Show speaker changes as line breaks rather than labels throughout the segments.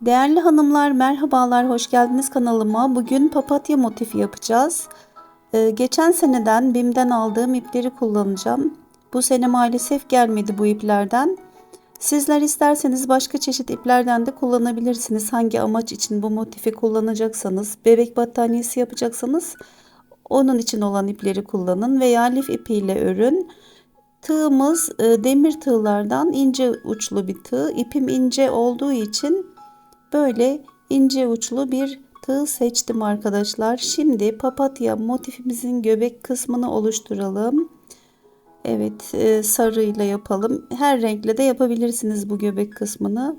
Değerli hanımlar merhabalar hoş geldiniz kanalıma. Bugün papatya motifi yapacağız. Ee, geçen seneden BİM'den aldığım ipleri kullanacağım. Bu sene maalesef gelmedi bu iplerden. Sizler isterseniz başka çeşit iplerden de kullanabilirsiniz. Hangi amaç için bu motifi kullanacaksanız, bebek battaniyesi yapacaksanız onun için olan ipleri kullanın veya lif ipiyle örün. Tığımız e, demir tığlardan ince uçlu bir tığ. İpim ince olduğu için böyle ince uçlu bir tığ seçtim arkadaşlar. Şimdi papatya motifimizin göbek kısmını oluşturalım. Evet e, sarıyla yapalım. Her renkle de yapabilirsiniz bu göbek kısmını.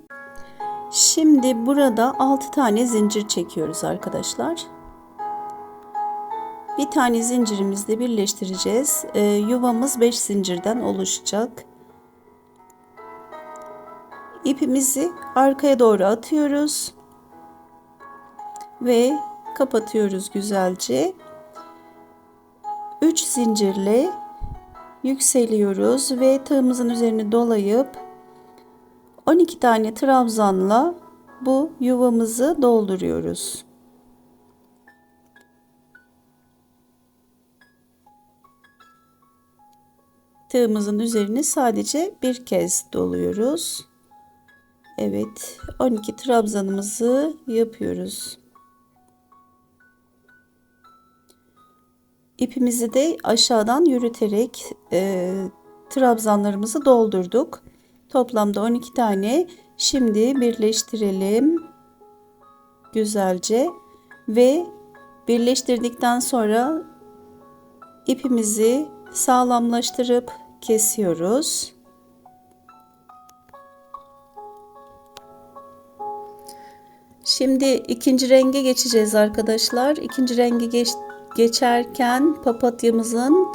Şimdi burada 6 tane zincir çekiyoruz arkadaşlar. Bir tane zincirimizle birleştireceğiz. E, yuvamız 5 zincirden oluşacak. İpimizi arkaya doğru atıyoruz. Ve kapatıyoruz güzelce. 3 zincirle yükseliyoruz ve tığımızın üzerine dolayıp 12 tane trabzanla bu yuvamızı dolduruyoruz. Tığımızın üzerini sadece bir kez doluyoruz. Evet 12 trabzanımızı yapıyoruz. İpimizi de aşağıdan yürüterek e, trabzanlarımızı doldurduk. Toplamda 12 tane. Şimdi birleştirelim. Güzelce ve birleştirdikten sonra ipimizi sağlamlaştırıp kesiyoruz. Şimdi ikinci renge geçeceğiz arkadaşlar. İkinci renge geç, geçerken papatyamızın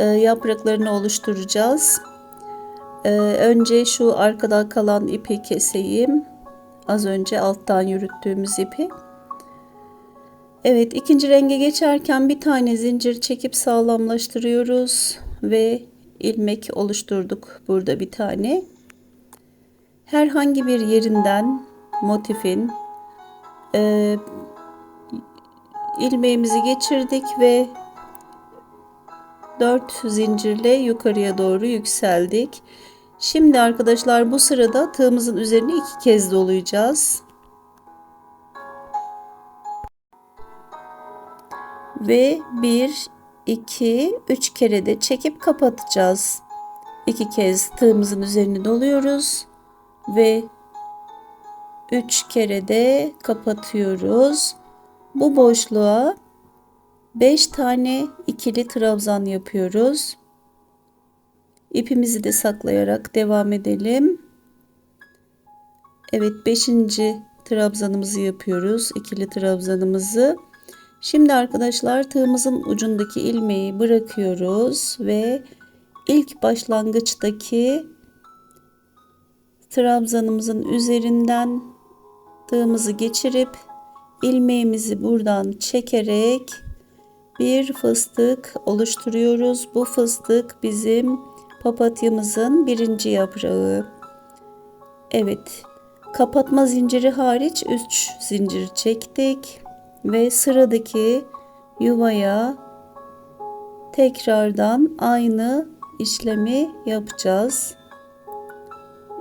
e, yapraklarını oluşturacağız. E, önce şu arkada kalan ipi keseyim. Az önce alttan yürüttüğümüz ipi. Evet ikinci renge geçerken bir tane zincir çekip sağlamlaştırıyoruz ve ilmek oluşturduk burada bir tane. Herhangi bir yerinden motifin e, ilmeğimizi geçirdik ve 4 zincirle yukarıya doğru yükseldik. Şimdi arkadaşlar bu sırada tığımızın üzerine iki kez dolayacağız. Ve 1 2 3 kere de çekip kapatacağız. İki kez tığımızın üzerine doluyoruz ve 3 kere de kapatıyoruz. Bu boşluğa 5 tane ikili trabzan yapıyoruz. İpimizi de saklayarak devam edelim. Evet 5. trabzanımızı yapıyoruz. ikili trabzanımızı. Şimdi arkadaşlar tığımızın ucundaki ilmeği bırakıyoruz ve ilk başlangıçtaki trabzanımızın üzerinden tığımızı geçirip ilmeğimizi buradan çekerek bir fıstık oluşturuyoruz. Bu fıstık bizim papatyamızın birinci yaprağı. Evet, kapatma zinciri hariç 3 zincir çektik ve sıradaki yuvaya tekrardan aynı işlemi yapacağız.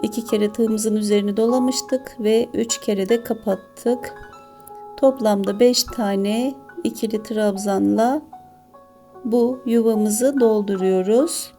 İki kere tığımızın üzerini dolamıştık ve üç kere de kapattık. Toplamda beş tane ikili trabzanla bu yuvamızı dolduruyoruz.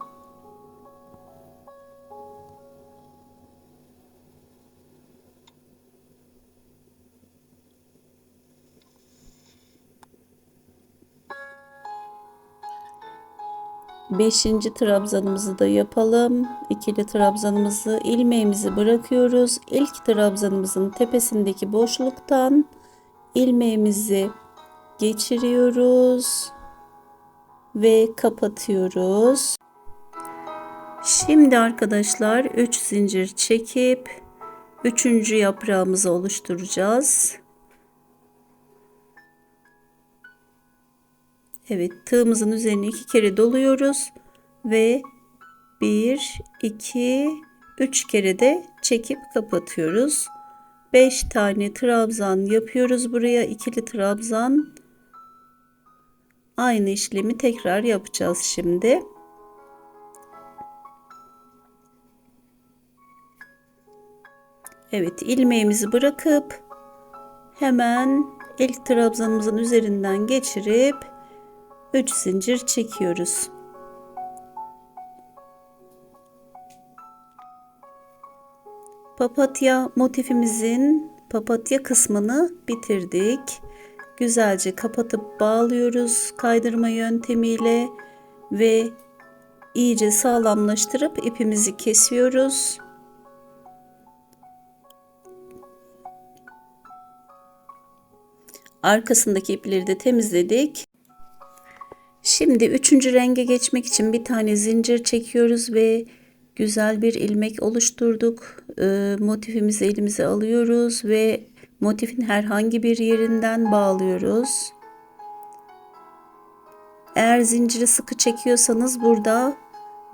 Beşinci trabzanımızı da yapalım. İkili trabzanımızı ilmeğimizi bırakıyoruz. İlk trabzanımızın tepesindeki boşluktan ilmeğimizi geçiriyoruz ve kapatıyoruz. Şimdi arkadaşlar 3 zincir çekip 3. yaprağımızı oluşturacağız. Evet tığımızın üzerine iki kere doluyoruz ve 1 2 3 kere de çekip kapatıyoruz. 5 tane trabzan yapıyoruz buraya. ikili trabzan. Aynı işlemi tekrar yapacağız şimdi. Evet ilmeğimizi bırakıp hemen ilk trabzanımızın üzerinden geçirip 3 zincir çekiyoruz. Papatya motifimizin papatya kısmını bitirdik. Güzelce kapatıp bağlıyoruz kaydırma yöntemiyle ve iyice sağlamlaştırıp ipimizi kesiyoruz. Arkasındaki ipleri de temizledik. Şimdi üçüncü renge geçmek için bir tane zincir çekiyoruz ve güzel bir ilmek oluşturduk. E, motifimizi elimize alıyoruz ve motifin herhangi bir yerinden bağlıyoruz. Eğer zinciri sıkı çekiyorsanız burada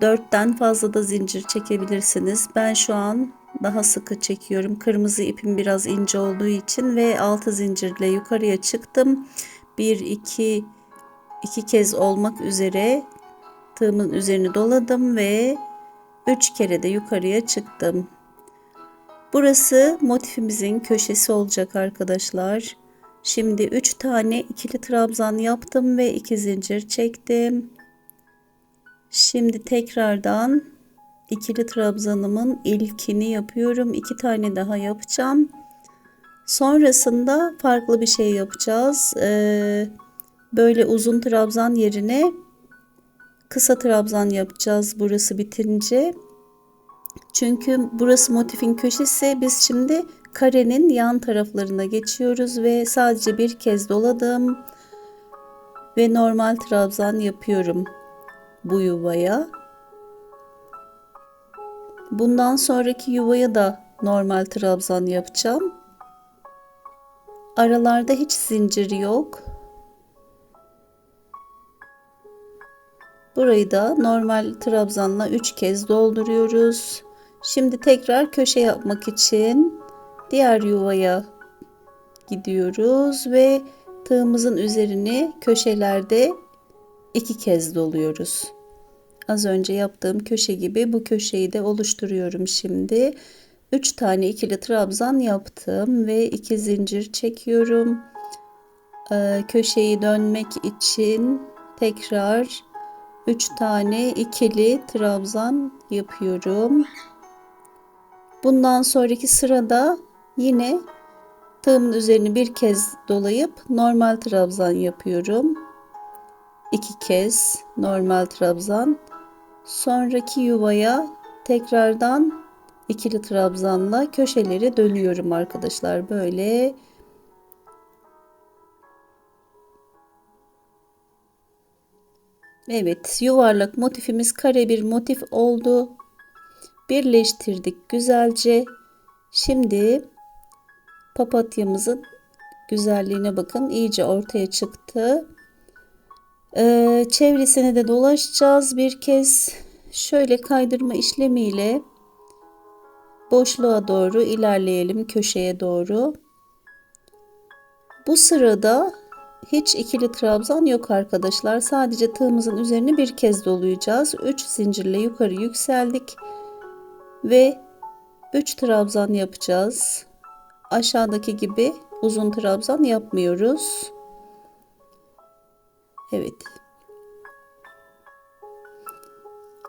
dörtten fazla da zincir çekebilirsiniz. Ben şu an daha sıkı çekiyorum. Kırmızı ipim biraz ince olduğu için ve altı zincirle yukarıya çıktım. 1 2 2 kez olmak üzere tığımın üzerini doladım ve 3 kere de yukarıya çıktım. Burası motifimizin köşesi olacak arkadaşlar. Şimdi 3 tane ikili trabzan yaptım ve 2 zincir çektim. Şimdi tekrardan ikili trabzanımın ilkini yapıyorum. 2 tane daha yapacağım. Sonrasında farklı bir şey yapacağız. Ee, böyle uzun trabzan yerine kısa trabzan yapacağız burası bitince. Çünkü burası motifin köşesi. Biz şimdi karenin yan taraflarına geçiyoruz ve sadece bir kez doladım ve normal trabzan yapıyorum bu yuvaya. Bundan sonraki yuvaya da normal trabzan yapacağım. Aralarda hiç zincir yok. Burayı da normal trabzanla 3 kez dolduruyoruz. Şimdi tekrar köşe yapmak için diğer yuvaya gidiyoruz ve tığımızın üzerini köşelerde iki kez doluyoruz. Az önce yaptığım köşe gibi bu köşeyi de oluşturuyorum şimdi. 3 tane ikili trabzan yaptım ve 2 zincir çekiyorum. Ee, köşeyi dönmek için tekrar 3 tane ikili trabzan yapıyorum. Bundan sonraki sırada yine tığımın üzerini bir kez dolayıp normal trabzan yapıyorum. İki kez normal trabzan. Sonraki yuvaya tekrardan ikili trabzanla köşeleri dönüyorum arkadaşlar. Böyle Evet yuvarlak motifimiz kare bir motif oldu birleştirdik güzelce. Şimdi papatyamızın güzelliğine bakın iyice ortaya çıktı. Ee, çevresini de dolaşacağız bir kez. Şöyle kaydırma işlemiyle boşluğa doğru ilerleyelim köşeye doğru. Bu sırada hiç ikili trabzan yok arkadaşlar. Sadece tığımızın üzerini bir kez dolayacağız. 3 zincirle yukarı yükseldik ve 3 trabzan yapacağız. Aşağıdaki gibi uzun trabzan yapmıyoruz. Evet.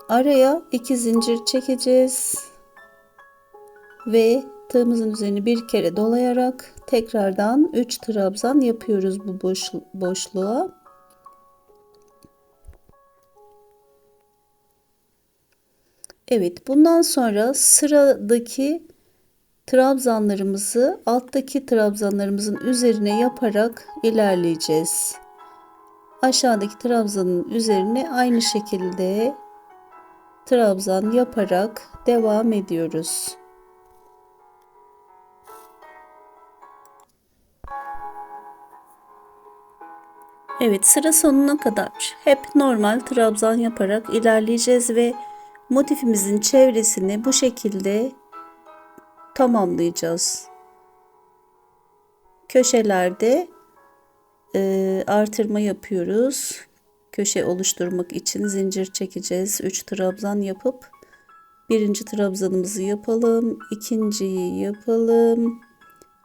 Araya 2 zincir çekeceğiz. Ve tığımızın üzerini bir kere dolayarak tekrardan 3 trabzan yapıyoruz bu boş, boşluğa. Evet bundan sonra sıradaki trabzanlarımızı alttaki trabzanlarımızın üzerine yaparak ilerleyeceğiz. Aşağıdaki trabzanın üzerine aynı şekilde trabzan yaparak devam ediyoruz. Evet sıra sonuna kadar hep normal trabzan yaparak ilerleyeceğiz ve motifimizin çevresini bu şekilde tamamlayacağız. köşelerde e, artırma yapıyoruz. Köşe oluşturmak için zincir çekeceğiz. 3 trabzan yapıp birinci trabzanımızı yapalım. ikinciyi yapalım.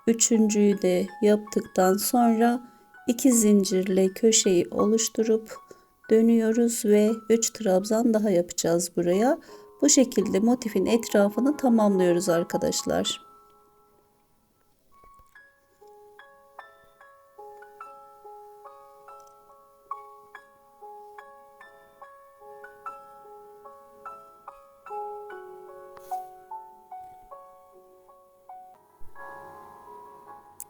Üçüncüyü de yaptıktan sonra iki zincirle köşeyi oluşturup dönüyoruz ve 3 trabzan daha yapacağız buraya. Bu şekilde motifin etrafını tamamlıyoruz arkadaşlar.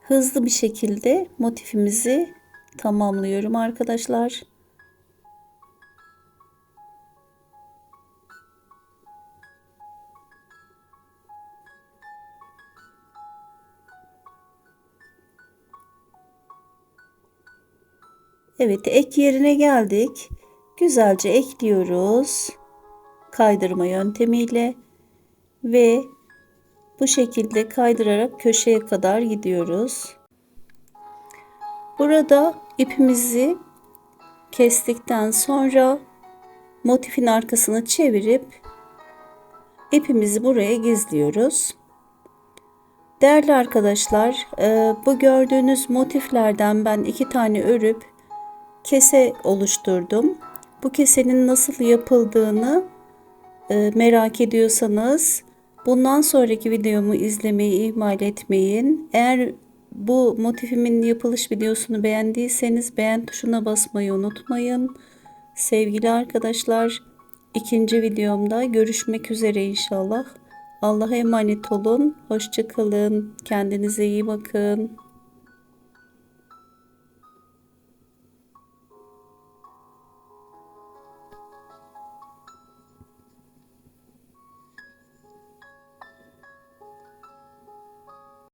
Hızlı bir şekilde motifimizi tamamlıyorum arkadaşlar. Evet ek yerine geldik. Güzelce ekliyoruz. Kaydırma yöntemiyle ve bu şekilde kaydırarak köşeye kadar gidiyoruz. Burada ipimizi kestikten sonra motifin arkasını çevirip ipimizi buraya gizliyoruz. Değerli arkadaşlar, e, bu gördüğünüz motiflerden ben iki tane örüp kese oluşturdum. Bu kesenin nasıl yapıldığını e, merak ediyorsanız bundan sonraki videomu izlemeyi ihmal etmeyin. Eğer bu motifimin yapılış videosunu beğendiyseniz beğen tuşuna basmayı unutmayın. Sevgili arkadaşlar, ikinci videomda görüşmek üzere inşallah. Allah'a emanet olun. Hoşçakalın. Kendinize iyi bakın.